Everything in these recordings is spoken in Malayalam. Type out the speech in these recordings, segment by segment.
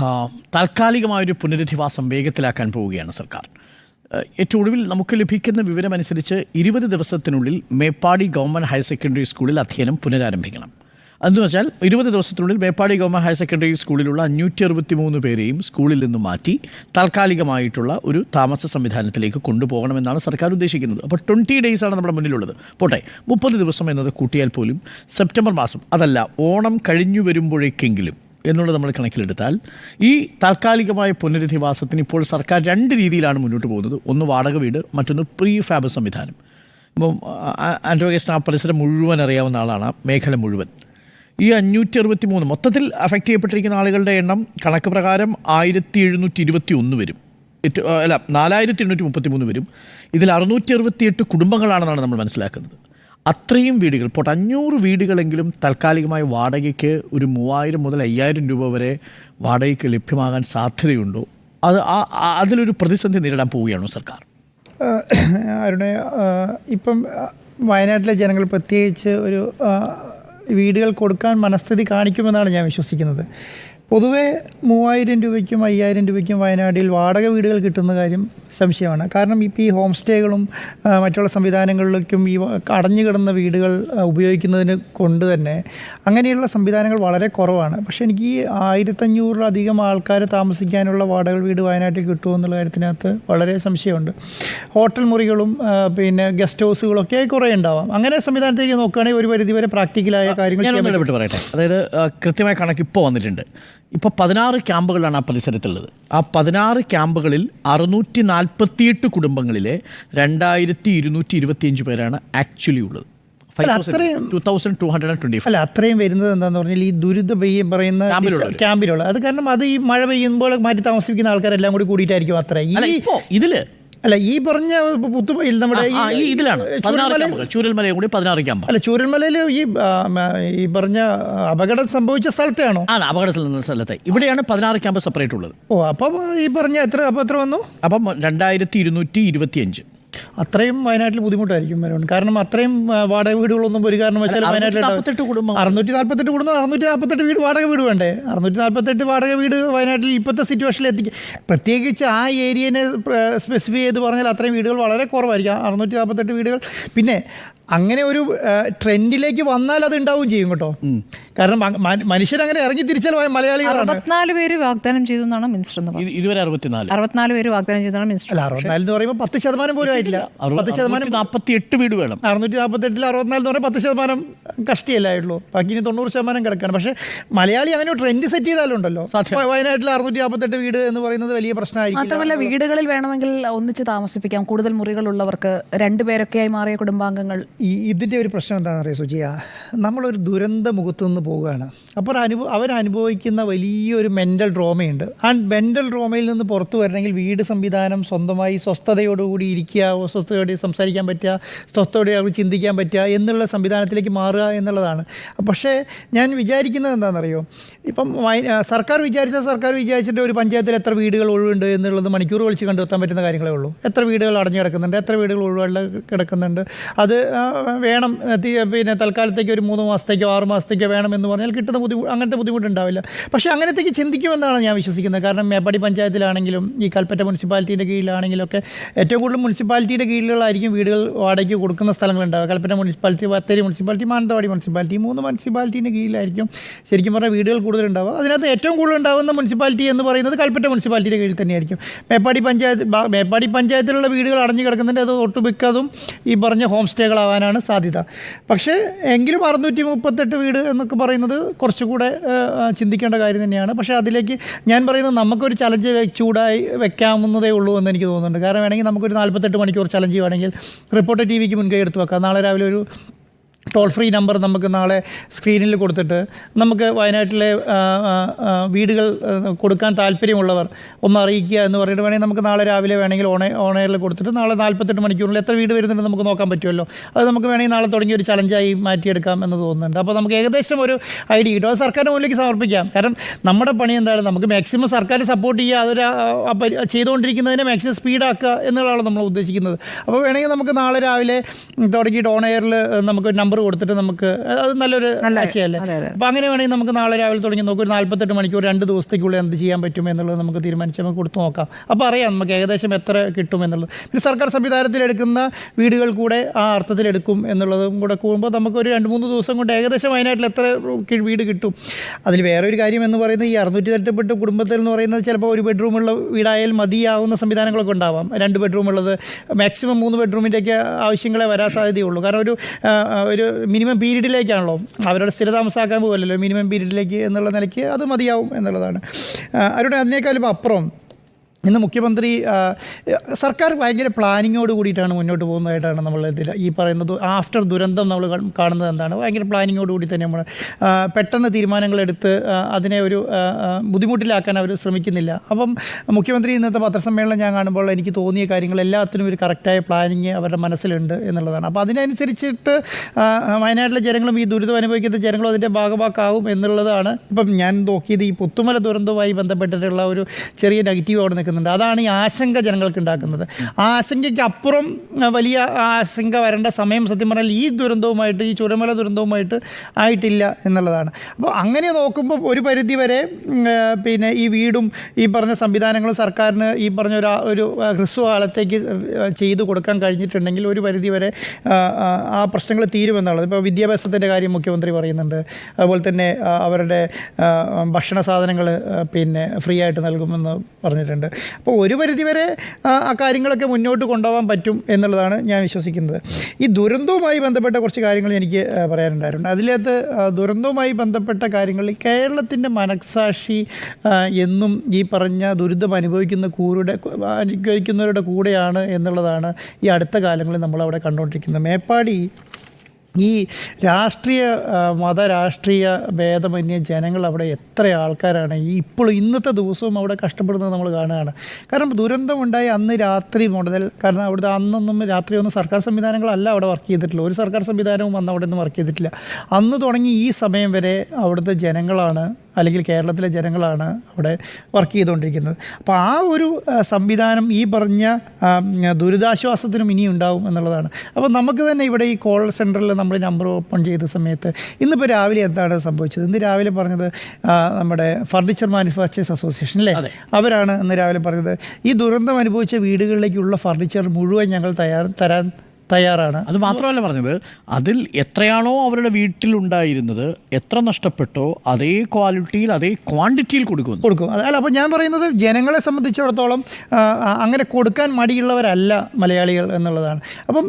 ആ, താൽക്കാലികമായൊരു പുനരധിവാസം വേഗത്തിലാക്കാൻ പോവുകയാണ് സർക്കാർ. ഏറ്റവും ഒടുവിൽ നമുക്ക് ലഭിക്കുന്ന വിവരമനുസരിച്ച് ഇരുപത് ദിവസത്തിനുള്ളിൽ മേപ്പാടി ഗവൺമെന്റ് ഹയർ സെക്കൻഡറി സ്കൂളിൽ അധ്യയനം പുനരാരംഭിക്കണം. അതെന്ന് വെച്ചാൽ ഇരുപത് ദിവസത്തിനുള്ളിൽ മേപ്പാടി ഗവൺമെന്റ് ഹയർ സെക്കൻഡറി സ്കൂളിലുള്ള അഞ്ഞൂറ്റി അറുപത്തി മൂന്ന് പേരെയും സ്കൂളിൽ നിന്ന് മാറ്റി താൽക്കാലികമായിട്ടുള്ള ഒരു താമസ സംവിധാനത്തിലേക്ക് കൊണ്ടുപോകണമെന്നാണ് സർക്കാർ ഉദ്ദേശിക്കുന്നത്. അപ്പോൾ ട്വന്റി ഡേയ്സ് ആണ് നമ്മുടെ മുന്നിലുള്ളത്. പോട്ടെ മുപ്പത് ദിവസം എന്നത് കൂട്ടിയാൽ പോലും സെപ്റ്റംബർ മാസം അതല്ല ഓണം കഴിഞ്ഞു വരുമ്പോഴേക്കെങ്കിലും എന്നുള്ളത് നമ്മൾ കണക്കിലെടുത്താൽ ഈ താൽക്കാലികമായ പുനരധിവാസത്തിന് ഇപ്പോൾ സർക്കാർ രണ്ട് രീതിയിലാണ് മുന്നോട്ട് പോകുന്നത്. ഒന്ന് വാടക വീട് മറ്റൊന്ന് പ്രീ ഫാബ് സംവിധാനം. ഇപ്പം ആൻഡ്രോഗേഷൻ ആ പരിസരം മുഴുവൻ അറിയാവുന്ന ആളാണ് മേഖല മുഴുവൻ. ഈ അഞ്ഞൂറ്റി അറുപത്തി മൂന്ന് മൊത്തത്തിൽ അഫക്റ്റ് ചെയ്യപ്പെട്ടിരിക്കുന്ന ആളുകളുടെ എണ്ണം കണക്ക് പ്രകാരം ആയിരത്തി എഴുന്നൂറ്റി ഇരുപത്തി ഒന്ന് വരും അല്ല നാലായിരത്തി എണ്ണൂറ്റി മുപ്പത്തി മൂന്ന് വരും. ഇതിൽ അറുന്നൂറ്റി അറുപത്തിയെട്ട് കുടുംബങ്ങളാണെന്നാണ് നമ്മൾ മനസ്സിലാക്കുന്നത്. അത്രയും വീടുകൾ പോട്ട് അഞ്ഞൂറ് വീടുകളെങ്കിലും താൽക്കാലികമായി വാടകയ്ക്ക് ഒരു മൂവായിരം മുതൽ അയ്യായിരം രൂപ വരെ വാടകയ്ക്ക് ലഭ്യമാകാൻ സാധ്യതയുണ്ടോ? അത് അതിലൊരു പ്രതിസന്ധി നേരിടാൻ പോവുകയാണോ സർക്കാർ? അരുണേ ഇപ്പം വയനാട്ടിലെ ജനങ്ങൾ പ്രത്യേകിച്ച് ഒരു വീടുകൾ കൊടുക്കാൻ മനസ്ഥിതി കാണിക്കുമെന്നാണ് ഞാൻ വിശ്വസിക്കുന്നത്. പൊതുവേ മൂവായിരം രൂപയ്ക്കും അയ്യായിരം രൂപയ്ക്കും വയനാട്ടിൽ വാടക വീടുകൾ കിട്ടുന്ന കാര്യം സംശയമാണ്. കാരണം ഇപ്പോൾ ഈ ഹോം സ്റ്റേകളും മറ്റുള്ള സംവിധാനങ്ങളിലേക്കും ഈ അടഞ്ഞു കിടന്ന വീടുകൾ ഉപയോഗിക്കുന്നതിന് കൊണ്ട് തന്നെ അങ്ങനെയുള്ള സംവിധാനങ്ങൾ വളരെ കുറവാണ്. പക്ഷേ എനിക്ക് ഈ ആയിരത്തഞ്ഞൂറിലധികം ആൾക്കാർ താമസിക്കാനുള്ള വാടക വീട് വയനാട്ടിൽ കിട്ടുമോ എന്നുള്ള കാര്യത്തിനകത്ത് വളരെ സംശയമുണ്ട്. ഹോട്ടൽ മുറികളും പിന്നെ ഗസ്റ്റ് ഹൗസുകളൊക്കെ കുറേ ഉണ്ടാവാം. അങ്ങനെ സംവിധാനത്തേക്ക് നോക്കുകയാണെങ്കിൽ ഒരു പരിധിവരെ പ്രാക്ടിക്കലായ കാര്യങ്ങൾ പറയട്ടെ. അതായത് കൃത്യമായ കണക്ക് ഇപ്പോൾ വന്നിട്ടുണ്ട്. ഇപ്പോൾ പതിനാറ് ക്യാമ്പുകളാണ് ആ പരിസരത്തുള്ളത്. ആ പതിനാറ് ക്യാമ്പുകളിൽ അറുന്നൂറ്റി നാൽപ്പത്തിയെട്ട് കുടുംബങ്ങളിലെ രണ്ടായിരത്തി ഇരുന്നൂറ്റി ഇരുപത്തിയഞ്ച് പേരാണ് ആക്ച്വലി ഉള്ളത് two thousand two hundred and twenty അല്ല അത്രയും വരുന്നത് എന്താണെന്ന് പറഞ്ഞാൽ ഈ ദുരിത പെയ്യ പറയുന്ന. ക്യാമ്പിലുള്ള അത് കാരണം അത് ഈ മഴ പെയ്യുമ്പോൾ മാറ്റി താമസിപ്പിക്കുന്ന ആൾക്കാരെല്ലാം കൂടി കൂടിയിട്ടായിരിക്കും അത്ര ഈ ഇതിൽ അല്ല ഈ പറഞ്ഞ പുത്തുമയിൽ നമ്മുടെ ഈ ഇതിലാണ്. ചൂരൽമലയും കൂടി പതിനാറ് ക്യാമ്പ് അല്ല ചൂരൽമലയിൽ ഈ ഈ പറഞ്ഞ അപകടം സംഭവിച്ച സ്ഥലത്തെയാണോ? ആ അപകട സ്ഥലത്തെ. ഇവിടെയാണ് പതിനാറ് ക്യാമ്പ് സെപ്പറേറ്റ് ഉള്ളത്. ഓ അപ്പം ഈ പറഞ്ഞ എത്ര അപ്പം എത്ര വന്നു? അപ്പം രണ്ടായിരത്തി ഇരുന്നൂറ്റി ഇരുപത്തിയഞ്ച്. അത്രയും വയനാട്ടിൽ ബുദ്ധിമുട്ടായിരിക്കും വരും കാരണം അത്രയും വാടക വീടുകളൊന്നും ഒരു കാരണവശാലും വയനാട്ടിൽ അറുന്നൂറ്റി നാൽപ്പത്തെട്ട് കുടുംബം അറുന്നൂറ്റി നാൽപ്പത്തെട്ട് വീട് വാടക വീട് വേണ്ടേ? അറുന്നൂറ്റി നാൽപ്പത്തെട്ട് വാടക വീട് വയനാട്ടിൽ ഇപ്പോഴത്തെ സിറ്റുവേഷനിൽ എത്തിക്കുക പ്രത്യേകിച്ച് ആ ഏരിയനെ സ്പെസിഫൈ ചെയ്ത് പറഞ്ഞാൽ അത്രയും വീടുകൾ വളരെ കുറവായിരിക്കും. അറുന്നൂറ്റി നാൽപ്പത്തെട്ട് വീടുകൾ. പിന്നെ അങ്ങനെ ഒരു ട്രെൻഡിലേക്ക് വന്നാൽ അത് ഉണ്ടാവുകയും ചെയ്യും കേട്ടോ. കാരണം മനുഷ്യർ അങ്ങനെ ഇറങ്ങി തിരിച്ചാൽ മലയാളികളാണ്. അറുപത്തിനാല് പേര് വാഗ്ദാനം ചെയ്തു എന്നാണ് മിനിസ്റ്റർ പറഞ്ഞത്. ഇതുവരെ അറുപത്തിനാല്. അറുപത്തിനാല് പേര് വാഗ്ദാനം ചെയ്താണ് മിനിസ്റ്റർ അല്ല അറുപത്തിനാല് എന്ന് പറയുമ്പോൾ പത്ത് ശതമാനം പോലും ആയിട്ടില്ല. പത്ത് ശതമാനം നാൽപ്പത്തി എട്ട് വീട് വേണം. അറുന്നൂറ്റി നാൽപ്പത്തെട്ടിൽ അറുപത്തിനാല് എന്ന് പറഞ്ഞാൽ പത്ത് ശതമാനം കഷ്ടിയല്ലായിട്ടുള്ളൂ ബാക്കി ഇനി തൊണ്ണൂറ് ശതമാനം കിടക്കാണ്. പക്ഷേ മലയാളി അങ്ങനെ ഒരു ട്രെൻഡ് സെറ്റ് ചെയ്താലുണ്ടല്ലോ. വയനാട്ടിൽ അറുന്നൂറ്റി നാൽപ്പത്തെട്ട് വീട് എന്ന് പറയുന്നത് വലിയ പ്രശ്നമായിരിക്കും മാത്രമല്ല വീടുകളിൽ വേണമെങ്കിൽ ഒന്നിച്ച് താമസിപ്പിക്കാം. കൂടുതൽ മുറികളുള്ളവർക്ക് രണ്ടുപേരൊക്കെയായി മാറിയ കുടുംബാംഗങ്ങൾ ഈ ഇതിന്റെ ഒരു പ്രശ്നം എന്താണെന്ന് അറിയാം സുജിയ? നമ്മളൊരു ദുരന്ത മുഖത്തു നിന്ന് പോവുകയാണ്. അപ്പോൾ അനുഭവ അവരനുഭവിക്കുന്ന വലിയൊരു മെന്റൽ ഡ്രോമയുണ്ട് ആൻഡ് മെന്റൽ ഡ്രോമയിൽ നിന്ന് പുറത്തു വരണമെങ്കിൽ വീട് സംവിധാനം സ്വന്തമായി സ്വസ്ഥതയോടുകൂടി ഇരിക്കുക സ്വസ്ഥതയോടെ സംസാരിക്കാൻ പറ്റുക സ്വസ്ഥതയോടെ അവർ ചിന്തിക്കാൻ പറ്റുക എന്നുള്ള സംവിധാനത്തിലേക്ക് മാറുക എന്നുള്ളതാണ്. പക്ഷേ ഞാൻ വിചാരിക്കുന്നത് എന്താണെന്നറിയോ? ഇപ്പം സർക്കാർ വിചാരിച്ച സർക്കാർ വിചാരിച്ചിട്ട് ഒരു പഞ്ചായത്തിൽ എത്ര വീടുകൾ ഒഴിവുണ്ട് എന്നുള്ളത് മണിക്കൂർ വിളിച്ച് കണ്ടെത്താൻ പറ്റുന്ന കാര്യങ്ങളേ ഉള്ളൂ. എത്ര വീടുകൾ അടഞ്ഞു കിടക്കുന്നുണ്ട് എത്ര വീടുകൾ ഒഴിവുള്ള കിടക്കുന്നുണ്ട്. അത് വേണം പിന്നെ തൽക്കാലത്തേക്ക് ഒരു മൂന്ന് മാസത്തേക്കോ ആറ് മാസത്തേക്കോ വേണം എന്ന് പറഞ്ഞാൽ കിട്ടുന്ന ബുദ്ധിമുട്ട് അങ്ങനത്തെ ബുദ്ധിമുട്ടുണ്ടാവില്ല. പക്ഷേ അങ്ങനത്തേക്ക് ചിന്തിക്കുമെന്നാണ് ഞാൻ വിശ്വസിക്കുന്നത്. കാരണം മേപ്പാടി പഞ്ചായത്തിലാണെങ്കിലും ഈ കൽപ്പറ്റ മുനിസിപ്പാലിറ്റീന്റെ കീഴിലാണെങ്കിലും ഒക്കെ ഏറ്റവും കൂടുതൽ മുനിസിപ്പാലിറ്റിയുടെ കീഴിലുള്ളായിരിക്കും വീടുകൾ വാടകയ്ക്ക് കൊടുക്കുന്ന സ്ഥലങ്ങളുണ്ടാവുക. Kalpetta municipality Bathery municipality Mananthavady municipality മൂന്ന് മുനിസിപ്പാലിറ്റീന്റെ കീഴിലായിരിക്കും ശരിക്കും പറഞ്ഞാൽ വീടുകൾ കൂടുതലുണ്ടാവുക. അതിനകത്ത് ഏറ്റവും കൂടുതൽ ഉണ്ടാകുന്ന മുനിസിപ്പാലിറ്റി എന്ന് പറയുന്നത് കൽപ്പറ്റ മുനിസിപ്പാലിറ്റിയുടെ കീഴിൽ തന്നെയായിരിക്കും. മേപ്പാടി പഞ്ചായത്ത് മേപ്പാടി പഞ്ചായത്തിലുള്ള വീടുകൾ അടഞ്ഞു കിടക്കുന്നുണ്ട് അത് ഒട്ടുമിക്കതും ഈ പറഞ്ഞ ഹോം സ്റ്റേകളാവാനാണ് സാധ്യത. പക്ഷേ എങ്കിലും അറുന്നൂറ്റി മുപ്പത്തെട്ട് വീട് എന്നൊക്കെ പറയുന്നത് കുറച്ചുകൂടെ ചിന്തിക്കേണ്ട കാര്യം തന്നെയാണ്. പക്ഷേ അതിലേക്ക് ഞാൻ പറയുന്നത് നമുക്കൊരു ചലഞ്ച് ചൂടായി വെക്കാവുന്നതേ ഉള്ളൂ എന്ന് എനിക്ക് തോന്നുന്നുണ്ട്. കാരണം വേണമെങ്കിൽ നമുക്കൊരു നാൽപ്പത്തെട്ട് മണിക്കൂർ ചലഞ്ച് വേണമെങ്കിൽ റിപ്പോർട്ടർ ടി വിക്ക് മുൻകൈ എടുത്ത് വെക്കാം. നാളെ രാവിലെ ഒരു ടോൾ ഫ്രീ നമ്പർ നമുക്ക് നാളെ സ്ക്രീനിൽ കൊടുത്തിട്ട് നമുക്ക് വയനാട്ടിലെ വീടുകൾ കൊടുക്കാൻ താല്പര്യമുള്ളവർ ഒന്ന് അറിയിക്കുക എന്ന് പറഞ്ഞിട്ട് വേണമെങ്കിൽ നമുക്ക് നാളെ രാവിലെ വേണമെങ്കിൽ ഓണ ഓണയറിൽ കൊടുത്തിട്ട് നാളെ നാൽപ്പത്തെട്ട് മണിക്കൂറിൽ എത്ര വീട് വരുന്നുണ്ട് നമുക്ക് നോക്കാൻ പറ്റുമല്ലോ. അത് നമുക്ക് വേണമെങ്കിൽ നാളെ തുടങ്ങി ഒരു ചലഞ്ചായി മാറ്റിയെടുക്കാം എന്ന് തോന്നുന്നുണ്ട്. അപ്പോൾ നമുക്ക് ഏകദേശം ഒരു ഐഡിയ കിട്ടും. അത് സർക്കാരിന് മുന്നിലേക്ക് സമർപ്പിക്കാം. കാരണം നമ്മുടെ പണി എന്താണ്? നമുക്ക് മാക്സിമം സർക്കാർ സപ്പോർട്ട് ചെയ്യുക അതൊരു ചെയ്തുകൊണ്ടിരിക്കുന്നതിനെ മാക്സിമം സ്പീഡാക്കുക എന്നുള്ളതാണ് നമ്മൾ ഉദ്ദേശിക്കുന്നത്. അപ്പോൾ വേണമെങ്കിൽ നമുക്ക് നാളെ രാവിലെ തുടങ്ങിയിട്ട് ഓണയറിൽ നമുക്ക് നമ്പർ നമ്പർ കൊടുത്തിട്ട് നമുക്ക് അത് നല്ലൊരു ആശയമല്ലേ. അപ്പോൾ അങ്ങനെ വേണമെങ്കിൽ നമുക്ക് നാളെ രാവിലെ തുടങ്ങി നോക്കാം ഒരു നാൽപ്പത്തെട്ട് മണിക്കൂർ രണ്ട് ദിവസത്തേക്കുള്ളിൽ എന്ത് ചെയ്യാൻ പറ്റും എന്നുള്ളത് നമുക്ക് തീരുമാനിച്ച് നമുക്ക് കൊടുത്തു നോക്കാം. അപ്പോൾ അറിയാം നമുക്ക് ഏകദേശം എത്ര കിട്ടും എന്നുള്ളത്. പിന്നെ സർക്കാർ സംവിധാനത്തിൽ എടുക്കുന്ന വീടുകൾ കൂടെ ആ അർത്ഥത്തിൽ എടുക്കും എന്നുള്ളതും കൂടെ കൂടുമ്പോൾ നമുക്ക് ഒരു രണ്ട് മൂന്ന് ദിവസം കൊണ്ട് ഏകദേശം വയനാട്ടിൽ എത്ര വീട് കിട്ടും. അതിൽ വേറെ ഒരു കാര്യം എന്ന് പറയുന്നത് ഈ അറുന്നൂറ്റി തട്ടപ്പെട്ട് കുടുംബത്തിൽ എന്ന് പറയുന്നത് ചിലപ്പോൾ ഒരു ബെഡ്റൂമുള്ള വീടായാൽ മതിയാവുന്ന സംവിധാനങ്ങളൊക്കെ ഉണ്ടാവാം. രണ്ട് ബെഡ്റൂമുള്ളത് മാക്സിമം മൂന്ന് ബെഡ്റൂമിന്റെയൊക്കെ ആവശ്യങ്ങളെ വരാൻ സാധ്യതയുള്ളൂ. കാരണം ഒരു ഒരു മിനിമം പീരീഡിലേക്കാണല്ലോ. അവരുടെ സ്ഥിരതാമസാക്കാൻ പോകുമല്ലോ മിനിമം പീരീഡിലേക്ക് എന്നുള്ള നിലയ്ക്ക് അത് മതിയാവും എന്നുള്ളതാണ്. അവരുടെ അതിനേക്കാളും അപ്പുറം ഇന്ന് മുഖ്യമന്ത്രി സർക്കാർ ഭയങ്കര പ്ലാനിങ്ങോട് കൂടിയിട്ടാണ് മുന്നോട്ട് പോകുന്നതായിട്ടാണ് നമ്മൾ ഇതിൽ ഈ പറയുന്നത്. ആഫ്റ്റർ ദുരന്തം നമ്മൾ കാണുന്നത് എന്താണ്? ഭയങ്കര പ്ലാനിങ്ങോട് കൂടി തന്നെ നമ്മൾ പെട്ടെന്ന് തീരുമാനങ്ങളെടുത്ത് അതിനെ ഒരു ബുദ്ധിമുട്ടിലാക്കാൻ അവർ ശ്രമിക്കുന്നില്ല. അപ്പം മുഖ്യമന്ത്രി ഇന്നത്തെ പത്രസമ്മേളനം ഞാൻ കാണുമ്പോൾ എനിക്ക് തോന്നിയ കാര്യങ്ങൾ എല്ലാത്തിനും ഒരു കറക്റ്റായ പ്ലാനിങ് അവരുടെ മനസ്സിലുണ്ട് എന്നുള്ളതാണ്. അപ്പോൾ അതിനനുസരിച്ചിട്ട് വയനാട്ടിലെ ജനങ്ങളും ഈ ദുരിതം അനുഭവിക്കുന്ന ജനങ്ങളും അതിന്റെ ഭാഗമാക്കാവും എന്നുള്ളതാണ്. ഇപ്പം ഞാൻ നോക്കിയത് ഈ പുത്തുമല ദുരന്തവുമായി ബന്ധപ്പെട്ടിട്ടുള്ള ഒരു ചെറിയ നെഗറ്റീവ് അവിടെ നിൽക്കുന്നുണ്ട് അതാണ് ഈ ആശങ്ക ജനങ്ങൾക്ക് ഉണ്ടാക്കുന്നത്. ആ ആശങ്കയ്ക്ക് അപ്പുറം വലിയ ആശങ്ക വരേണ്ട സമയം സത്യം പറഞ്ഞാൽ ഈ ദുരന്തവുമായിട്ട് ഈ ചുരമല ദുരന്തവുമായിട്ട് ആയിട്ടില്ല എന്നുള്ളതാണ്. അപ്പോൾ അങ്ങനെ നോക്കുമ്പോൾ ഒരു പരിധി വരെ പിന്നെ ഈ വീടും ഈ പറഞ്ഞ സംവിധാനങ്ങളും സർക്കാരിന് ഈ പറഞ്ഞ ഒരു ഒരു ഹ്രസ്വകാലത്തേക്ക് ചെയ്തു കൊടുക്കാൻ കഴിഞ്ഞിട്ടുണ്ടെങ്കിൽ ഒരു പരിധി വരെ ആ പ്രശ്നങ്ങൾ തീരുമെന്നുള്ളത്. ഇപ്പോൾ വിദ്യാഭ്യാസത്തിന്റെ കാര്യം മുഖ്യമന്ത്രി പറയുന്നുണ്ട്. അതുപോലെ തന്നെ അവരുടെ ഭക്ഷണ സാധനങ്ങൾ പിന്നെ ഫ്രീ ആയിട്ട് നൽകുമെന്ന് പറഞ്ഞിട്ടുണ്ട്. അപ്പോൾ ഒരു പരിധിവരെ ആ കാര്യങ്ങളൊക്കെ മുന്നോട്ട് കൊണ്ടുപോകാൻ പറ്റും എന്നുള്ളതാണ് ഞാൻ വിശ്വസിക്കുന്നത്. ഈ ദുരന്തവുമായി ബന്ധപ്പെട്ട കുറച്ച് കാര്യങ്ങൾ എനിക്ക് പറയാനുണ്ടായിരുന്നു അതിലകത്ത് ദുരന്തവുമായി ബന്ധപ്പെട്ട കാര്യങ്ങളിൽ കേരളത്തിന്റെ മനസാക്ഷി എന്നും ഈ പറഞ്ഞ ദുരിതം അനുഭവിക്കുന്ന കൂരുടെ അനുഭവിക്കുന്നവരുടെ കൂടെയാണ് എന്നുള്ളതാണ് ഈ അടുത്ത കാലങ്ങളിൽ നമ്മളവിടെ കണ്ടുകൊണ്ടിരിക്കുന്നത്. മേപ്പാടി ഈ രാഷ്ട്രീയ മത മതരാഷ്ട്രീയ ഭേദമന്യ ജനങ്ങൾ അവിടെ എത്ര ആൾക്കാരാണ്. ഈ ഇപ്പോൾ ഇന്നത്തെ ദിവസവും അവിടെ കഷ്ടപ്പെടുന്നത് നമ്മൾ കാണുകയാണ്. കാരണം ദുരന്തമുണ്ടായി അന്ന് രാത്രി മുതൽ കാരണം അവിടുത്തെ അന്നൊന്നും രാത്രി ഒന്നും സർക്കാർ സംവിധാനങ്ങളല്ല അവിടെ വർക്ക് ചെയ്തിട്ടില്ല ഒരു സർക്കാർ സംവിധാനവും അന്ന് അവിടെ നിന്ന് വർക്ക് ചെയ്തിട്ടില്ല. അന്ന് തുടങ്ങി ഈ സമയം വരെ അവിടുത്തെ ജനങ്ങളാണ് അല്ലെങ്കിൽ കേരളത്തിലെ ജനങ്ങളാണ് അവിടെ വർക്ക് ചെയ്തുകൊണ്ടിരിക്കുന്നത്. അപ്പോൾ ആ ഒരു സംവിധാനം ഈ പറഞ്ഞ ദുരിതാശ്വാസത്തിനും ഇനി ഉണ്ടാവും എന്നുള്ളതാണ്. അപ്പോൾ നമുക്ക് തന്നെ ഇവിടെ ഈ കോൾ സെന്ററിൽ നമ്മൾ നമ്പർ ഓപ്പൺ ചെയ്ത സമയത്ത് ഇന്നിപ്പോൾ രാവിലെ എന്താണ് സംഭവിച്ചത്? ഇന്ന് രാവിലെ പറഞ്ഞത് നമ്മുടെ ഫർണിച്ചർ മാനുഫാക്ചേഴ്സ് അസോസിയേഷൻ അല്ലേ? അവരാണ് ഇന്ന് രാവിലെ പറഞ്ഞത് ഈ ദുരന്തം അനുഭവിച്ച വീടുകളിലേക്കുള്ള ഫർണിച്ചർ മുഴുവൻ ഞങ്ങൾ തയ്യാർ തരാൻ തയ്യാറാണ്. അത് മാത്രമല്ല പറഞ്ഞത് അതിൽ എത്രയാണോ അവരുടെ വീട്ടിലുണ്ടായിരുന്നത് എത്ര നഷ്ടപ്പെട്ടോ അതേ ക്വാളിറ്റിയിൽ അതേ ക്വാണ്ടിറ്റിയിൽ കൊടുക്കും. കൊടുക്കും അല്ല അപ്പോൾ ഞാൻ പറയുന്നത് ജനങ്ങളെ സംബന്ധിച്ചിടത്തോളം അങ്ങനെ കൊടുക്കാൻ മടിയുള്ളവരല്ല മലയാളികൾ എന്നുള്ളതാണ്. അപ്പം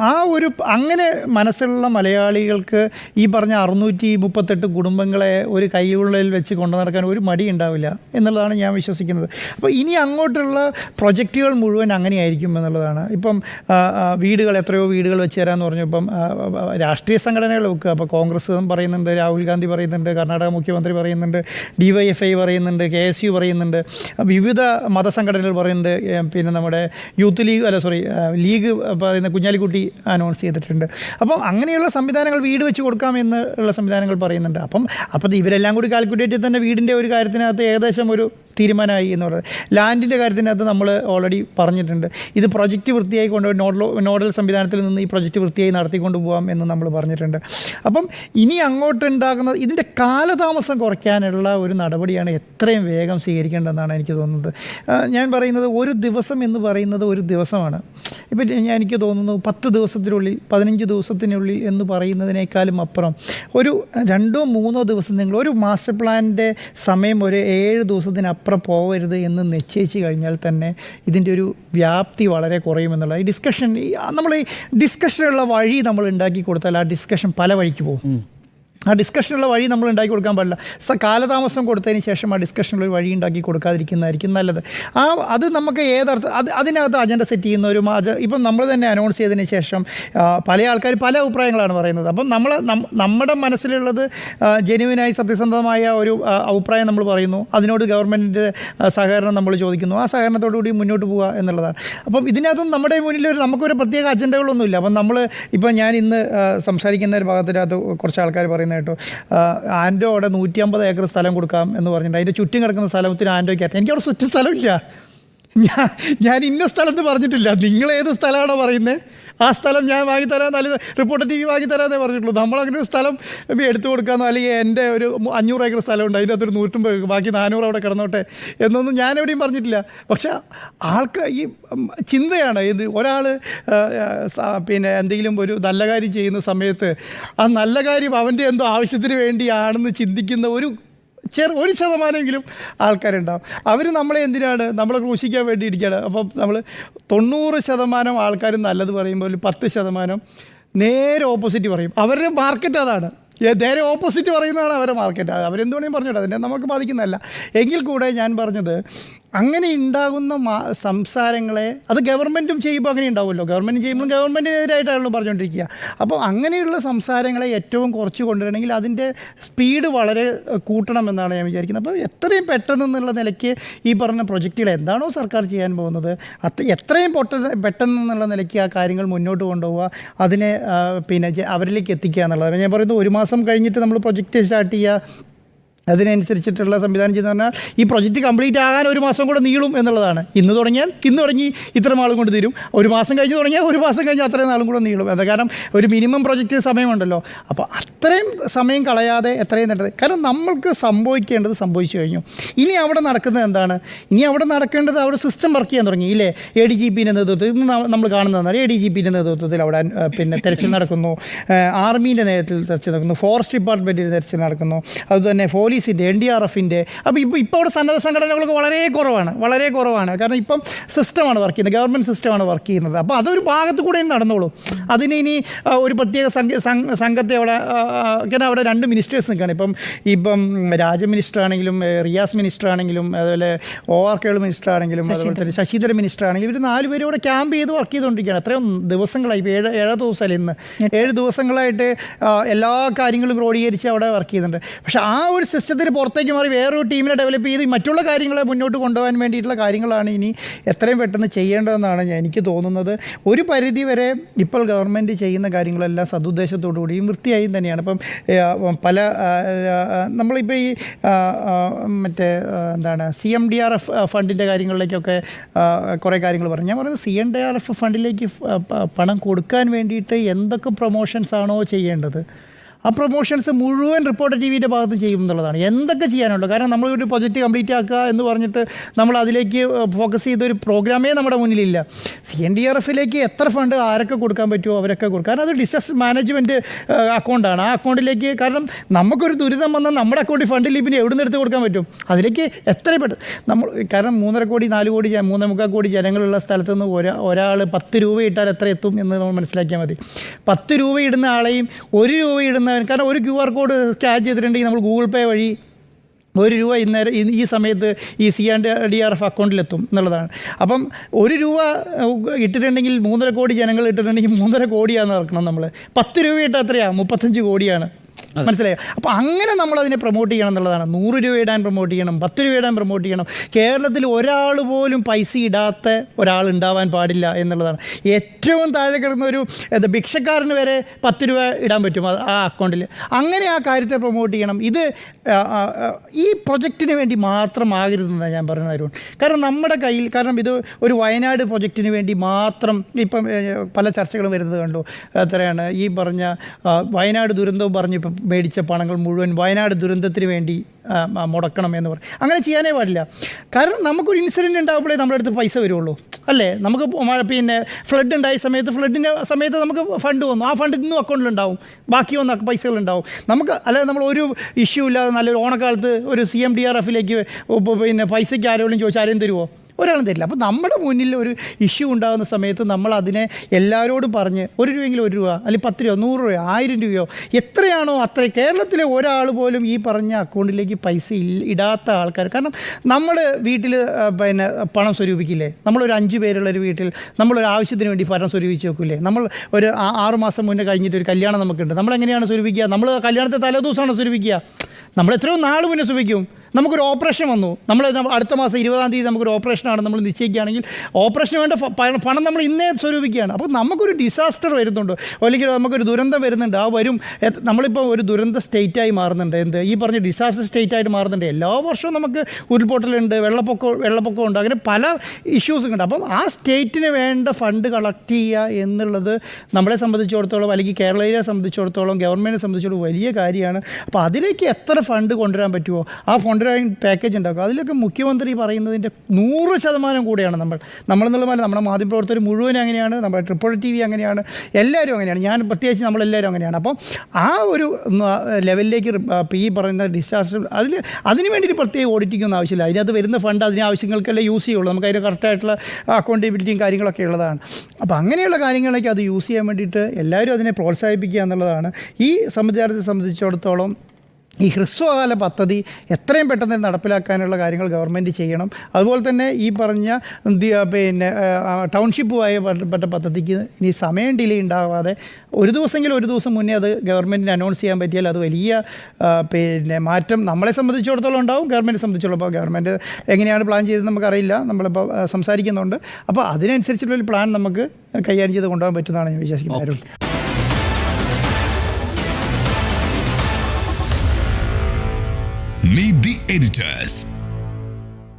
ആ, ഒരു അങ്ങനെ മനസ്സുള്ള മലയാളികൾക്ക് ഈ പറഞ്ഞ അറുന്നൂറ്റി മുപ്പത്തെട്ട് കുടുംബങ്ങളെ ഒരു കൈയുള്ളിൽ വെച്ച് കൊണ്ടു നടക്കാൻ ഒരു മടി ഉണ്ടാവില്ല എന്നുള്ളതാണ് ഞാൻ വിശ്വസിക്കുന്നത്. അപ്പോൾ ഇനി അങ്ങോട്ടുള്ള പ്രൊജക്റ്റുകൾ മുഴുവൻ അങ്ങനെയായിരിക്കും എന്നുള്ളതാണ്. ഇപ്പം വീടുകൾ എത്രയോ വീടുകൾ വെച്ച് തരാമെന്ന് പറഞ്ഞപ്പം രാഷ്ട്രീയ സംഘടനകൾ വെക്കുക. അപ്പോൾ കോൺഗ്രസ് പറയുന്നുണ്ട് രാഹുൽ ഗാന്ധി പറയുന്നുണ്ട് കർണാടക മുഖ്യമന്ത്രി പറയുന്നുണ്ട് ഡി വൈ എഫ് ഐ പറയുന്നുണ്ട് കെ എസ് യു പറയുന്നുണ്ട് വിവിധ മതസംഘടനകൾ പറയുന്നുണ്ട്. പിന്നെ നമ്മുടെ യൂത്ത് ലീഗ് അല്ല സോറി ലീഗ് പറയുന്ന കുഞ്ഞാലിക്കുട്ടി അനൗൺസ് ചെയ്തിട്ടുണ്ട്. അപ്പം അങ്ങനെയുള്ള സംവിധാനങ്ങൾ വീട് വെച്ച് കൊടുക്കാം എന്നുള്ള സംവിധാനങ്ങൾ പറയുന്നുണ്ട്. അപ്പം അപ്പം ഇവരെല്ലാം കൂടി കാൽക്കുലേറ്റ് ചെയ്ത് തന്നെ വീടിന്റെ ഒരു കാര്യത്തിനകത്ത് ഏകദേശം ഒരു തീരുമാനമായി എന്ന് പറയുന്നത്. ലാൻഡിന്റെ കാര്യത്തിനകത്ത് നമ്മൾ ഓൾറെഡി പറഞ്ഞിട്ടുണ്ട്. ഇത് പ്രൊജക്റ്റ് വൃത്തിയായി കൊണ്ടുപോയി നോഡൽ നോഡൽ സംവിധാനത്തിൽ നിന്ന് ഈ പ്രൊജക്റ്റ് വൃത്തിയായി നടത്തിക്കൊണ്ട് പോകാം എന്ന് നമ്മൾ പറഞ്ഞിട്ടുണ്ട്. അപ്പം ഇനി അങ്ങോട്ട് ഉണ്ടാകുന്ന ഇതിന്റെ കാലതാമസം കുറയ്ക്കാനുള്ള ഒരു നടപടിയാണ് എത്രയും വേഗം സ്വീകരിക്കേണ്ടതെന്നാണ് എനിക്ക് തോന്നുന്നത്. ഞാൻ പറയുന്നത് ഒരു ദിവസം എന്ന് പറയുന്നത് ഒരു ദിവസമാണ്. ഇപ്പം ഞാൻ എനിക്ക് തോന്നുന്നു പത്ത് ദിവസത്തിനുള്ളിൽ പതിനഞ്ച് ദിവസത്തിനുള്ളിൽ എന്ന് പറയുന്നതിനേക്കാളും അപ്പുറം ഒരു രണ്ടോ മൂന്നോ ദിവസം നിങ്ങൾ ഒരു മാസ്റ്റർ പ്ലാനിന്റെ സമയം ഒരു ഏഴ് ദിവസത്തിനപ്പുറം പോകരുത് എന്ന് നിശ്ചയിച്ച് കഴിഞ്ഞാൽ തന്നെ ഇതിന്റെ ഒരു വ്യാപ്തി വളരെ കുറയുമെന്നുള്ള ഈ ഡിസ്കഷൻ നമ്മൾ ഈ ഡിസ്കഷനുള്ള വഴി നമ്മൾ ഉണ്ടാക്കി കൊടുത്താൽ ആ ഡിസ്കഷൻ പല വഴിക്ക് പോകും. ആ ഡിസ്കഷനുള്ള വഴി നമ്മൾ ഉണ്ടാക്കി കൊടുക്കാൻ പാടില്ല. സ കാലതാമസം കൊടുത്തതിന് ശേഷം ആ ഡിസ്കഷനുള്ള വഴി ഉണ്ടാക്കി കൊടുക്കാതിരിക്കുന്നതായിരിക്കും നല്ലത്. ആ അത് നമുക്ക് ഏതർത്ഥം അത് അതിനകത്ത് അജണ്ട സെറ്റ് ചെയ്യുന്ന ഒരു മാ- ഇപ്പം നമ്മൾ തന്നെ അനൗൺസ് ചെയ്തതിന് ശേഷം പല ആൾക്കാർ പല അഭിപ്രായങ്ങളാണ് പറയുന്നത്. അപ്പം നമ്മൾ നമ്മുടെ മനസ്സിലുള്ളത് ജെനുവിനായി സത്യസന്ധമായ ഒരു അഭിപ്രായം നമ്മൾ പറയുന്നു. അതിനോട് ഗവൺമെന്റിന്റെ സഹകരണം നമ്മൾ ചോദിക്കുന്നു. ആ സഹകരണത്തോടു കൂടി മുന്നോട്ട് പോവുക എന്നുള്ളതാണ്. അപ്പം ഇതിനകത്തും നമ്മുടെ മുന്നിൽ ഒരു നമുക്കൊരു പ്രത്യേക അജണ്ടകളൊന്നുമില്ല അപ്പം നമ്മൾ ഇപ്പം ഞാൻ ഇന്ന് സംസാരിക്കുന്ന ഒരു ഭാഗത്തിനകത്ത് കുറച്ച് ആൾക്കാർ പറയുന്നത് കേട്ടോ. ആൻഡോ അവിടെ നൂറ്റി അമ്പത് ഏക്കർ സ്ഥലം കൊടുക്കാം എന്ന് പറഞ്ഞിട്ട് അതിന്റെ ചുറ്റും കിടക്കുന്ന സ്ഥലത്തിന് ആൻഡോയ്ക്ക് ആറ്റം എനിക്ക് അവിടെ സ്ഥലമില്ല. ഞാൻ ഞാൻ ഇന്ന സ്ഥലത്ത് പറഞ്ഞിട്ടില്ല. നിങ്ങൾ ഏത് സ്ഥലമാണോ പറയുന്നത് ആ സ്ഥലം ഞാൻ വാങ്ങിത്തരാം അല്ലെങ്കിൽ റിപ്പോർട്ടർ ടി വി വാങ്ങിത്തരാന്നേ പറഞ്ഞിട്ടുള്ളൂ. നമ്മളങ്ങനെ ഒരു സ്ഥലം എടുത്തു കൊടുക്കാമെന്നോ അല്ലെങ്കിൽ എന്റെ ഒരു അഞ്ഞൂറ് ഏക്കർ സ്ഥലമുണ്ട്. അതിന്റെ അകത്തൊരു നൂറ്റമ്പത് ബാക്കി നാനൂറ് അവിടെ കിടന്നോട്ടെ എന്നൊന്നും ഞാൻ എവിടെയും പറഞ്ഞിട്ടില്ല. പക്ഷേ ആൾക്ക് ഈ ചിന്തയാണ്. ഇത് ഒരാൾ പിന്നെ എന്തെങ്കിലും ഒരു നല്ല കാര്യം ചെയ്യുന്ന സമയത്ത് ആ നല്ല കാര്യം അവന്റെ എന്തോ ആവശ്യത്തിന് വേണ്ടിയാണെന്ന് ചിന്തിക്കുന്ന ഒരു ചെറു ഒരു ശതമാനമെങ്കിലും ആൾക്കാരുണ്ടാവും. അവർ നമ്മളെ എന്തിനാണ്? നമ്മളെ ക്രൂശിക്കാൻ വേണ്ടി ഇരിക്കുകയാണ് അപ്പം നമ്മൾ തൊണ്ണൂറ് ശതമാനം ആൾക്കാർ നല്ലത് പറയുമ്പോൾ ഒരു പത്ത് ശതമാനം നേരെ ഓപ്പോസിറ്റ് പറയും. അവരുടെ മാർക്കറ്റ് അതാണ്. നേരെ ഓപ്പോസിറ്റ് പറയുന്നതാണ് അവരുടെ മാർക്കറ്റ് അവരെന്ത് പറഞ്ഞോട്ടെ. അതിനെ നമുക്ക് ബാധിക്കുന്നതല്ല. എങ്കിൽ കൂടെ ഞാൻ പറഞ്ഞത് അങ്ങനെ ഉണ്ടാകുന്ന സംസാരങ്ങളെ അത് ഗവൺമെന്റും ചെയ്യുമ്പോൾ അങ്ങനെ ഉണ്ടാവുമല്ലോ. ഗവൺമെന്റ് ചെയ്യുമ്പോൾ ഗവൺമെന്റിനെതിരായിട്ടാണല്ലോ പറഞ്ഞുകൊണ്ടിരിക്കുക. അപ്പോൾ അങ്ങനെയുള്ള സംസാരങ്ങളെ ഏറ്റവും കുറച്ച് കൊണ്ടുവരണമെങ്കിൽ അതിന്റെ സ്പീഡ് വളരെ കൂട്ടണമെന്നാണ് ഞാൻ വിചാരിക്കുന്നത്. അപ്പോൾ എത്രയും പെട്ടെന്ന് എന്നുള്ള നിലയ്ക്ക് ഈ പറഞ്ഞ പ്രൊജക്റ്റുകൾ എന്താണോ സർക്കാർ ചെയ്യാൻ പോകുന്നത് അത് എത്രയും പൊട്ട പെട്ടെന്ന് എന്നുള്ള നിലയ്ക്ക് ആ കാര്യങ്ങൾ മുന്നോട്ട് കൊണ്ടുപോവുക അതിനെ പിന്നെ അവരിലേക്ക് എത്തിക്കുക എന്നുള്ളത്. ഞാൻ പറയുന്നത് ഒരു മാസം കഴിഞ്ഞിട്ട് നമ്മൾ പ്രൊജക്റ്റ് സ്റ്റാർട്ട് ചെയ്യുക അതിനനുസരിച്ചിട്ടുള്ള സംവിധാനം ചെയ്യുന്ന പറഞ്ഞാൽ ഈ പ്രൊജക്റ്റ് കംപ്ലീറ്റ് ആകാൻ ഒരു മാസം കൂടെ നീളും എന്നുള്ളതാണ്. ഇന്ന് തുടങ്ങിയാൽ ഇന്ന് തുടങ്ങി ഇത്ര നാളും കൊണ്ട് തീരും. ഒരു മാസം കഴിഞ്ഞ് തുടങ്ങിയാൽ ഒരു മാസം കഴിഞ്ഞ് അത്രയും നാളും കൂടെ നീളും. എന്താ കാരണം ഒരു മിനിമം പ്രൊജക്റ്റ് സമയമുണ്ടല്ലോ. അപ്പോൾ അത്രയും സമയം കളയാതെ എത്രയും നേട്ടത് കാരണം നമ്മൾക്ക് സംഭവിക്കേണ്ടത് സംഭവിച്ചു കഴിഞ്ഞു. ഇനി അവിടെ നടക്കുന്നത് എന്താണ്? ഇനി അവിടെ നടക്കേണ്ടത് അവിടെ സിസ്റ്റം വർക്ക് ചെയ്യാൻ തുടങ്ങി. ഇല്ലേ? എ ഡി ജി പിന്റെ നേതൃത്വത്തിൽ ഇന്ന് നമ്മൾ കാണുന്നതാണ് എ ഡി ജി പിന്റെ നേതൃത്വത്തിൽ അവിടെ പിന്നെ തെരച്ചിൽ നടക്കുന്നു. ആർമീന്റെ നേതൃത്വത്തിൽ തെരച്ചിൽ നടക്കുന്നു. ഫോറസ്റ്റ് ഡിപ്പാർട്ട്മെന്റിന്റെ തെരച്ചിൽ നടക്കുന്നു. അതുതന്നെ പോലീസിന്റെ എൻ ഡി ആർ എഫിന്റെ. അപ്പോൾ ഇപ്പോൾ ഇപ്പോൾ അവിടെ സന്നദ്ധ സംഘടനകൾക്ക് വളരെ കുറവാണ് വളരെ കുറവാണ്. കാരണം ഇപ്പം സിസ്റ്റമാണ് വർക്ക് ചെയ്യുന്നത് ഗവൺമെന്റ് സിസ്റ്റമാണ് വർക്ക് ചെയ്യുന്നത്. അപ്പോൾ അതൊരു ഭാഗത്ത് കൂടെ നടന്നോളൂ. അതിന് ഇനി ഒരു പ്രത്യേക സംഘ സംഘ- സംഘത്തെ അവിടെ കാരണം അവിടെ രണ്ട് മിനിസ്റ്റേഴ്സ് നിൽക്കുകയാണ്. ഇപ്പം ഇപ്പം രാജ മിനിസ്റ്റർ ആണെങ്കിലും റിയാസ് മിനിസ്റ്റർ ആണെങ്കിലും അതുപോലെ ഒ ആർ കേൾ മിനിസ്റ്റർ ആണെങ്കിലും അതുപോലെ തന്നെ ശശിധര മിനിസ്റ്റർ ആണെങ്കിലും ഇവർ നാല് പേരും ഇവിടെ ക്യാമ്പ് ചെയ്ത് വർക്ക് ചെയ്തുകൊണ്ടിരിക്കുകയാണ്. അത്രയും ദിവസങ്ങളായി ഇപ്പോൾ ഏഴ് ഏഴ് ദിവസമല്ല ഇന്ന്. ഏഴ് ദിവസങ്ങളായിട്ട് എല്ലാ കാര്യങ്ങളും ക്രോഡീകരിച്ച് അവിടെ വർക്ക് ചെയ്യുന്നുണ്ട്. പക്ഷേ ആ ഒരു സിസ്റ്റത്തിന് പുറത്തേക്ക് മാറി വേറൊരു ടീമിനെ ഡെവലപ്പ് ചെയ്ത് മറ്റുള്ള കാര്യങ്ങളെ മുന്നോട്ട് കൊണ്ടുപോകാൻ വേണ്ടിയിട്ടുള്ള കാര്യങ്ങളാണ് ഇനി എത്രയും പെട്ടെന്ന് ചെയ്യേണ്ടതെന്നാണ് എനിക്ക് തോന്നുന്നത്. ഒരു പരിധി വരെ ഇപ്പോൾ ഗവൺമെന്റ് ചെയ്യുന്ന കാര്യങ്ങളെല്ലാം സതുദ്ദേശത്തോടു കൂടിയും വൃത്തിയായും തന്നെയാണ്. ഇപ്പം പല നമ്മളിപ്പോൾ ഈ മറ്റേ എന്താണ് C M D R F ഫണ്ടിന്റെ കാര്യങ്ങളിലേക്കൊക്കെ കുറേ കാര്യങ്ങൾ പറഞ്ഞു. ഞാൻ പറയുന്നത് C M D R F ഫണ്ടിലേക്ക് പണം കൊടുക്കാൻ വേണ്ടിയിട്ട് എന്തൊക്കെ പ്രൊമോഷൻസ് ആണോ ചെയ്യേണ്ടത്? ആ പ്രൊമോഷൻസ് മുഴുവൻ റിപ്പോർട്ടർ ടി വിന്റെ ഭാഗത്ത് ചെയ്യും എന്നുള്ളതാണ്. എന്തൊക്കെ ചെയ്യാനുള്ളൂ കാരണം നമ്മൾ ഒരു പ്രൊജക്റ്റ് കംപ്ലീറ്റ് ആക്കുക എന്ന് പറഞ്ഞിട്ട് നമ്മൾ അതിലേക്ക് ഫോക്കസ് ചെയ്ത ഒരു പ്രോഗ്രാമേ നമ്മുടെ മുന്നിലില്ല. സി എൻ ഡി ആർ എഫിലേക്ക് എത്ര ഫണ്ട് ആരൊക്കെ കൊടുക്കാൻ പറ്റുമോ അവരൊക്കെ കൊടുക്കുക കാരണം അത് ഡിസസ് മാനേജ്മെന്റ് അക്കൗണ്ടാണ് ആ അക്കൗണ്ടിലേക്ക് കാരണം നമുക്കൊരു ദുരിതം വന്നാൽ നമ്മുടെ അക്കൗണ്ടിൽ ഫണ്ടിൽ പിന്നെ എവിടെ നിന്ന് എടുത്ത് കൊടുക്കാൻ പറ്റും? അതിലേക്ക് എത്ര പെട്ടെന്ന് നമ്മൾ കാരണം മൂന്നര കോടി നാല് കോടി മൂന്നേ മുക്കാൽ കോടി ജനങ്ങളുള്ള സ്ഥലത്ത് നിന്ന് ഒരാ ഒരാൾ പത്ത് രൂപ ഇട്ടാൽ എത്ര എത്തും എന്ന് നമ്മൾ മനസ്സിലാക്കിയാൽ മതി. പത്ത് രൂപ ഇടുന്ന ആളെയും ഒരു രൂപ ഇടുന്നവൻ കാരണം ഒരു ക്യു ആർ കോഡ് സ്കാൻ ചെയ്തിട്ടുണ്ടെങ്കിൽ നമ്മൾ ഗൂഗിൾ പേ വഴി ഒരു രൂപ ഇന്നേരം ഈ- സമയത്ത് ഈ C and D R F അക്കൗണ്ടിലെത്തും എന്നുള്ളതാണ്. അപ്പം ഒരു രൂപ ഇട്ടിട്ടുണ്ടെങ്കിൽ മൂന്നര കോടി ജനങ്ങൾ ഇട്ടിട്ടുണ്ടെങ്കിൽ മൂന്നര കോടിയാണ് നടക്കണം നമ്മൾ പത്ത് രൂപ ഇട്ടാൽ എത്രയാണ് മുപ്പത്തഞ്ച് കോടിയാണ്. മനസ്സിലായോ? അപ്പോൾ അങ്ങനെ നമ്മൾ അതിനെ പ്രൊമോട്ട് ചെയ്യണം എന്നുള്ളതാണ്. നൂറ് രൂപ ഇടാൻ പ്രൊമോട്ട് ചെയ്യണം പത്ത് രൂപ ഇടാൻ പ്രൊമോട്ട് ചെയ്യണം. കേരളത്തിൽ ഒരാൾ പോലും പൈസ ഇടാത്ത ഒരാൾ ഉണ്ടാവാൻ പാടില്ല എന്നുള്ളതാണ്. ഏറ്റവും താഴെ കിടന്ന ഒരു ഭിക്ഷക്കാരന് വരെ പത്ത് രൂപ ഇടാൻ പറ്റും ആ- അക്കൗണ്ടിൽ അങ്ങനെ ആ കാര്യത്തെ പ്രൊമോട്ട് ചെയ്യണം. ഇത് ഈ പ്രൊജക്റ്റിന് വേണ്ടി മാത്രമാകരുതെന്നാണ് ഞാൻ പറയുന്നത് അരുൺ. കാരണം നമ്മുടെ കയ്യിൽ കാരണം ഇത് ഒരു വയനാട് പ്രൊജക്റ്റിന് വേണ്ടി മാത്രം ഇപ്പം പല ചർച്ചകളും വരുന്നത് കണ്ടു. എത്രയാണ്? ഈ പറഞ്ഞ വയനാട് ദുരന്തവും പറഞ്ഞ് ഇപ്പം മേടിച്ച പണങ്ങൾ മുഴുവൻ വയനാട് ദുരന്തത്തിന് വേണ്ടി മുടക്കണം എന്ന് പറയും അങ്ങനെ ചെയ്യാനേ പാടില്ല. കാരണം നമുക്കൊരു ഇൻസിഡന്റ് ഉണ്ടാകുമ്പോഴേ നമ്മുടെ അടുത്ത് പൈസ വരുള്ളൂ. അല്ലേ? നമുക്ക് പിന്നെ ഫ്ലഡ് ഉണ്ടായ സമയത്ത് ഫ്ലഡിന്റെ സമയത്ത് നമുക്ക് ഫണ്ട് വന്നു. ആ ഫണ്ട് ഇന്നും അക്കൗണ്ടിലുണ്ടാവും ബാക്കി വന്ന പൈസകളുണ്ടാവും നമുക്ക് അല്ലാതെ നമ്മൾ ഒരു ഇഷ്യൂ ഇല്ലാതെ നല്ലൊരു ഓണക്കാലത്ത് ഒരു സി എം ഡി ആർ എഫിലേക്ക് പിന്നെ പൈസയ്ക്ക് ആരോടും ചോദിച്ചാൽ ആരെയും തരുമോ ഒരാളും തരില്ല. അപ്പോൾ നമ്മുടെ മുന്നിൽ ഒരു ഇഷ്യൂ ഉണ്ടാകുന്ന സമയത്ത് നമ്മൾ അതിനെ എല്ലാവരോടും പറഞ്ഞ് ഒരു രൂപയെങ്കിലും ഒരു രൂപ അല്ലെങ്കിൽ പത്ത് രൂപ നൂറ് രൂപയോ ആയിരം രൂപയോ എത്രയാണോ അത്ര കേരളത്തിലെ ഒരാൾ പോലും ഈ പറഞ്ഞ അക്കൗണ്ടിലേക്ക് പൈസ ഇടാത്ത ആൾക്കാർ. കാരണം നമ്മൾ വീട്ടിൽ പിന്നെ പണം സ്വരൂപിക്കില്ലേ? നമ്മളൊരു അഞ്ച് പേരുള്ള ഒരു വീട്ടിൽ നമ്മളൊരു ആവശ്യത്തിന് വേണ്ടി പണം സ്വരൂപിച്ച് വെക്കില്ലേ? നമ്മൾ ഒരു ആറുമാസം ആറ് മാസം മുന്നേ കഴിഞ്ഞിട്ട് ഒരു കല്യാണം നമുക്കുണ്ട്. നമ്മളെങ്ങനെയാണ് സ്വരൂപിക്കുക? നമ്മൾ കല്യാണത്തെ തലേ ദിവസമാണ് സ്വരൂപിക്കുക. നമ്മൾ എത്രയോ നാൾ മുന്നേ സ്വരൂപിക്കും. നമുക്കൊരു ഓപ്പറേഷൻ വന്നു. നമ്മൾ അടുത്ത മാസം ഇരുപതാം തീയതി നമുക്കൊരു ഓപ്പറേഷനാണ് നമ്മൾ നിശ്ചയിക്കുകയാണെങ്കിൽ ഓപ്പറേഷന് വേണ്ട പണം നമ്മൾ ഇന്നേ സ്വരൂപിക്കുകയാണ്. അപ്പോൾ നമുക്കൊരു ഡിസാസ്റ്റർ വരുന്നുണ്ട്. അല്ലെങ്കിൽ നമുക്കൊരു ദുരന്തം വരുന്നുണ്ട്. ആ വരും. നമ്മളിപ്പോൾ ഒരു ദുരന്ത സ്റ്റേറ്റായി മാറുന്നുണ്ട്. എന്ത്? ഈ പറഞ്ഞ ഡിസാസ്റ്റർ സ്റ്റേറ്റായിട്ട് മാറുന്നുണ്ട്. എല്ലാ വർഷവും നമുക്ക് ഉരുൾപൊട്ടലുണ്ട് വെള്ളപ്പൊക്കം വെള്ളപ്പൊക്കമുണ്ട് അങ്ങനെ പല ഇഷ്യൂസും ഉണ്ട്. അപ്പം ആ സ്റ്റേറ്റിന് വേണ്ട ഫണ്ട് കളക്ട് ചെയ്യുക എന്നുള്ളത് നമ്മളെ സംബന്ധിച്ചിടത്തോളം അല്ലെങ്കിൽ കേരളീയരെ സംബന്ധിച്ചിടത്തോളം ഗവൺമെന്റിനെ സംബന്ധിച്ചിടത്തോളം വലിയ കാര്യമാണ്. അപ്പോൾ അതിലേക്ക് എത്ര ഫണ്ട് കൊണ്ടുവരാൻ പറ്റുമോ? ആ ഫണ്ട് പാക്കേജ് ഉണ്ടാക്കും. അതിലൊക്കെ മുഖ്യമന്ത്രി പറയുന്നതിന്റെ നൂറ് ശതമാനം കൂടെയാണ് നമ്മൾ നമ്മളെന്നുള്ള പോലെ നമ്മുടെ മാധ്യമപ്രവർത്തകർ മുഴുവൻ അങ്ങനെയാണ് നമ്മുടെ ട്രിപ്പിൾ ടി വി അങ്ങനെയാണ് എല്ലാവരും അങ്ങനെയാണ്. ഞാൻ പ്രത്യേകിച്ച് നമ്മളെല്ലാവരും അങ്ങനെയാണ്. അപ്പം ആ ഒരു ലെവലിലേക്ക് ഈ പറയുന്ന ഡിസാസ്റ്റർ അതിൽ അതിന് വേണ്ടിയിട്ട് പ്രത്യേക ഓഡിറ്റിംഗ് ഒന്നും ആവശ്യമില്ല. അതിനകത്ത് വരുന്ന ഫണ്ട് അതിന് ആവശ്യങ്ങൾക്കല്ലേ യൂസ് ചെയ്യുള്ളൂ. നമുക്ക് അതിന് കറക്റ്റായിട്ടുള്ള അക്കൗണ്ടബിലിറ്റിയും കാര്യങ്ങളൊക്കെ ഉള്ളതാണ്. അപ്പോൾ അങ്ങനെയുള്ള കാര്യങ്ങളൊക്കെ അത് യൂസ് ചെയ്യാൻ വേണ്ടിയിട്ട് എല്ലാവരും അതിനെ പ്രോത്സാഹിപ്പിക്കുക എന്നുള്ളതാണ്. ഈ സംവിധാനത്തെ സംബന്ധിച്ചിടത്തോളം ഈ ഹ്രസ്വകാല പദ്ധതി എത്രയും പെട്ടെന്ന് നടപ്പിലാക്കാനുള്ള കാര്യങ്ങൾ ഗവൺമെന്റ് ചെയ്യണം. അതുപോലെ തന്നെ ഈ പറഞ്ഞ പിന്നെ ടൗൺഷിപ്പുമായി ബന്ധപ്പെട്ട പദ്ധതിക്ക് ഇനി സമയം ഡിലേ ഉണ്ടാവാതെ ഒരു ദിവസമെങ്കിലും ഒരു ദിവസം മുന്നേ അത് ഗവൺമെന്റിന് അനൗൺസ് ചെയ്യാൻ പറ്റിയാൽ അത് വലിയ പിന്നെ മാറ്റം നമ്മളെ സംബന്ധിച്ചിടത്തോളം ഉണ്ടാവും ഗവൺമെന്റ് സംബന്ധിച്ചിടത്തോളം. അപ്പോൾ ഗവൺമെന്റ് എങ്ങനെയാണ് പ്ലാൻ ചെയ്തത് നമുക്കറിയില്ല. നമ്മളിപ്പോൾ സംസാരിക്കുന്നുണ്ട്. അപ്പോൾ അതിനനുസരിച്ചുള്ള ഒരു പ്ലാൻ നമുക്ക് കൈകാര്യം ചെയ്ത് കൊണ്ടുപോകാൻ പറ്റുമെന്നാണ് ഞാൻ വിശ്വസിക്കുന്നത്. Meet the editors.